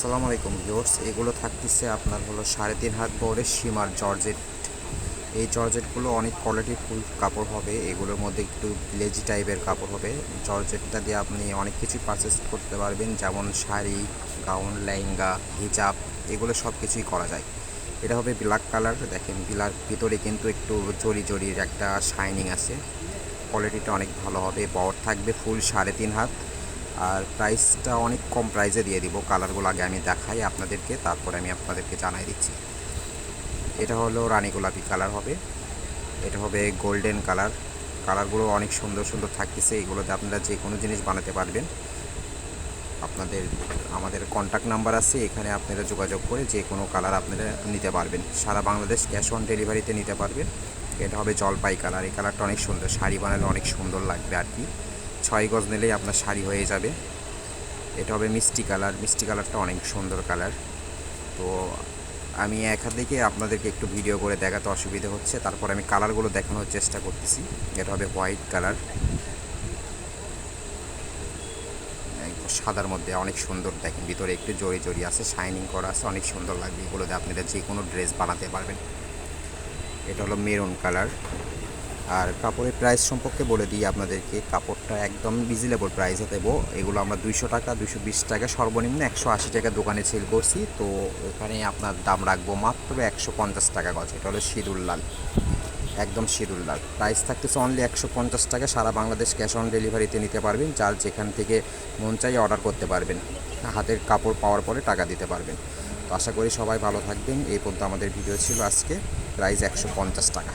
আসসালামু আলাইকুম ভিউয়ার্স, এগুলো থাকতেছে আপনার হলো সাড়ে তিন হাত বড়ের সীমার জর্জেট। এই জর্জেটগুলো অনেক কোয়ালিটি ফুল কাপড় হবে, এগুলোর মধ্যে একটু লেজি টাইপের কাপড় হবে। জর্জেটটা দিয়ে আপনি অনেক কিছু পারচেস করতে পারবেন, যেমন শাড়ি গাউন লেহেঙ্গা, হিজাব, এগুলো সব কিছুই করা যায়। এটা হবে ব্ল্যাক কালার দেখেন বিলার ভিতরে কিন্তু একটু জরি জরির একটা শাইনিং আছে। কোয়ালিটিটা অনেক ভালো হবে, বড় থাকবে ফুল সাড়ে তিন হাত। আর প্রাইসটা অনেক কম প্রাইসে দিয়ে দিব। কালারগুলো আগে আমি দেখাই আপনাদেরকে, তারপরে আমি আপনাদেরকে জানাই দিচ্ছি। এটা হলো রানী গোলাপি কালার হবে। এটা হবে গোল্ডেন কালার কালারগুলো অনেক সুন্দর সুন্দর থাকতেছে। এগুলোতে আপনারা যে কোনো জিনিস বানাতে পারবেন। আপনাদের, আমাদের কন্ট্যাক্ট নাম্বার আছে, এখানে আপনারা যোগাযোগ করে যে কোনো কালার আপনারা নিতে পারবেন। সারা বাংলাদেশ ক্যাশ অন ডেলিভারিতে নিতে পারবেন। এটা হবে জলপাই কালার এই কালারটা অনেক সুন্দর। শাড়ি বানালে অনেক সুন্দর লাগবে আর কি। ছয় গজ নিলেই আপনার শাড়ি হয়ে যাবে। এটা হবে মিষ্টি কালার। মিষ্টি কালারটা অনেক সুন্দর কালার। তো আমি এক থেকে আপনাদেরকে একটু ভিডিও করে দেখাতে অসুবিধা হচ্ছে। তারপর আমি কালারগুলো দেখানোর চেষ্টা করতেছি। এটা হবে হোয়াইট কালার। সাদার মধ্যে অনেক সুন্দর। দেখেন ভিতরে একটু জড়ি জড়ি আছে শাইনিং করা আছে। অনেক সুন্দর লাগবে এগুলোতে আপনারা যে কোনো ড্রেস বানাতে পারবেন। এটা হলো মেরুন কালার। আর কাপড়ের প্রাইস সম্পর্কে বলে দিই আপনাদেরকে, কাপড়টা একদম রিজনেবল প্রাইসে দেবো। এগুলো আমরা দুইশো টাকা, দুইশো বিশ টাকা, সর্বনিম্ন একশো আশি টাকা দোকানে সেল করছি। তো এখানে আপনার দাম রাখব মাত্র একশো পঞ্চাশ টাকা গজ। এটা হলো লাল। একদম লাল। প্রাইস থাকতেছে অনলি একশো পঞ্চাশ টাকা। সারা বাংলাদেশ ক্যাশ অন ডেলিভারিতে নিতে পারবেন। যার যেখান থেকে মন চাই অর্ডার করতে পারবেন। হাতের কাপড় পাওয়ার পরে টাকা দিতে পারবেন। তো আশা করি সবাই ভালো থাকবেন। এই পর্যন্ত আমাদের ভিডিও ছিল আজকে। প্রাইস একশো পঞ্চাশ টাকা।